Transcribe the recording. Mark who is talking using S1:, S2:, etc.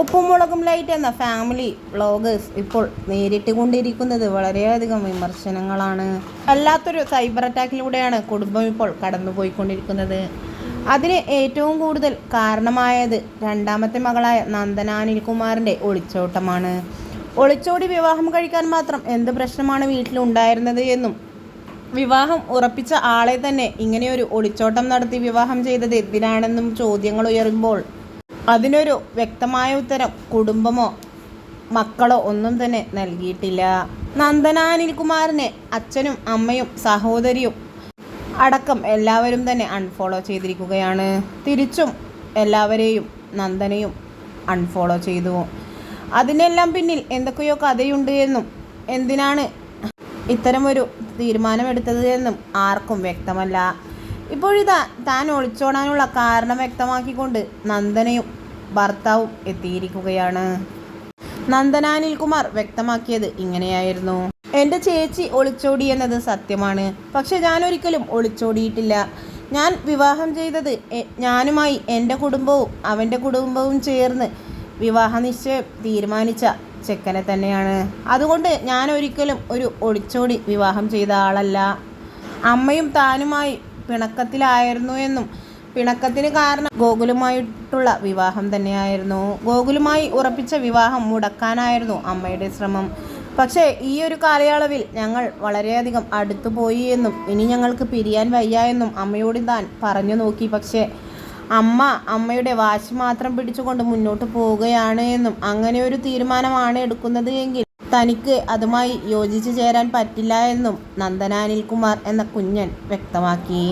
S1: ഉപ്പുമുളകും light എന്ന family vloggers ഇപ്പോൾ നേരിട്ട് കൊണ്ടിരിക്കുന്നത് വളരെയധികം വിമർശനങ്ങളാണ്. വല്ലാത്തൊരു സൈബർ അറ്റാക്കിലൂടെയാണ് കുടുംബം ഇപ്പോൾ കടന്നുപോയിക്കൊണ്ടിരിക്കുന്നത്. അതിന് ഏറ്റവും കൂടുതൽ കാരണമായത് രണ്ടാമത്തെ മകളായ നന്ദന അനിൽകുമാറിന്റെ ഒളിച്ചോട്ടമാണ്. ഒളിച്ചോടി വിവാഹം കഴിക്കാൻ മാത്രം എന്ത് പ്രശ്നമാണ് വീട്ടിലുണ്ടായിരുന്നത് എന്നും വിവാഹം ഉറപ്പിച്ച ആളെ തന്നെ ഇങ്ങനെയൊരു ഒളിച്ചോട്ടം നടത്തി വിവാഹം ചെയ്തത് എന്തിനാണെന്നും ചോദ്യങ്ങൾ ഉയരുമ്പോൾ അതിനൊരു വ്യക്തമായ ഉത്തരം കുടുംബമോ മക്കളോ ഒന്നും തന്നെ നൽകിയിട്ടില്ല. നന്ദന അനിൽകുമാറിനെ അച്ഛനും അമ്മയും സഹോദരിയും അടക്കം എല്ലാവരും തന്നെ അൺഫോളോ ചെയ്തിരിക്കുകയാണ്. തിരിച്ചും എല്ലാവരെയും നന്ദനയും അൺഫോളോ ചെയ്തു. അതിനെല്ലാം പിന്നിൽ എന്തൊക്കെയോ കഥയുണ്ട് എന്നും എന്തിനാണ് ഇത്തരമൊരു തീരുമാനമെടുത്തത് എന്നും ആർക്കും വ്യക്തമല്ല. ഇപ്പോഴിതാ താൻ ഒളിച്ചോടാനുള്ള കാരണം വ്യക്തമാക്കിക്കൊണ്ട് നന്ദനയും ഭർത്താവും എത്തിയിരിക്കുകയാണ്. നന്ദന അനിൽകുമാർ വ്യക്തമാക്കിയത് ഇങ്ങനെയായിരുന്നു. എന്റെ ചേച്ചി ഒളിച്ചോടി എന്നത് സത്യമാണ്. പക്ഷെ ഞാൻ ഒരിക്കലും ഒളിച്ചോടിയിട്ടില്ല. ഞാൻ വിവാഹം ചെയ്തത് ഞാനുമായി എന്റെ കുടുംബവും അവന്റെ കുടുംബവും ചേർന്ന് വിവാഹ നിശ്ചയം തീരുമാനിച്ച ചെക്കനെ തന്നെയാണ്. അതുകൊണ്ട് ഞാൻ ഒരിക്കലും ഒരു ഒളിച്ചോടി വിവാഹം ചെയ്ത ആളല്ല. അമ്മയും താനുമായി പിണക്കത്തിലായിരുന്നു എന്നും. പിണക്കത്തിന് കാരണം ഗോകുലുമായിട്ടുള്ള വിവാഹം തന്നെയായിരുന്നു. ഗോകുലുമായി ഉറപ്പിച്ച വിവാഹം മുടക്കാനായിരുന്നു അമ്മയുടെ ശ്രമം. പക്ഷേ ഈ ഒരു കാലയളവിൽ ഞങ്ങൾ വളരെയധികം അടുത്തുപോയി എന്നും ഇനി ഞങ്ങൾക്ക് പിരിയാൻ വയ്യ എന്നും അമ്മയോട് താൻ പറഞ്ഞു നോക്കി. പക്ഷേ അമ്മ അമ്മയുടെ വാശി മാത്രം പിടിച്ചുകൊണ്ട് മുന്നോട്ട് പോവുകയാണ് എന്നും അങ്ങനെ ഒരു തീരുമാനമാണ് എടുക്കുന്നത് എങ്കിൽ തനിക്ക് അതുമായി യോജിച്ചു ചേരാൻ പറ്റില്ല എന്നും നന്ദന അനിൽകുമാർ എന്ന കുഞ്ഞൻ വ്യക്തമാക്കി.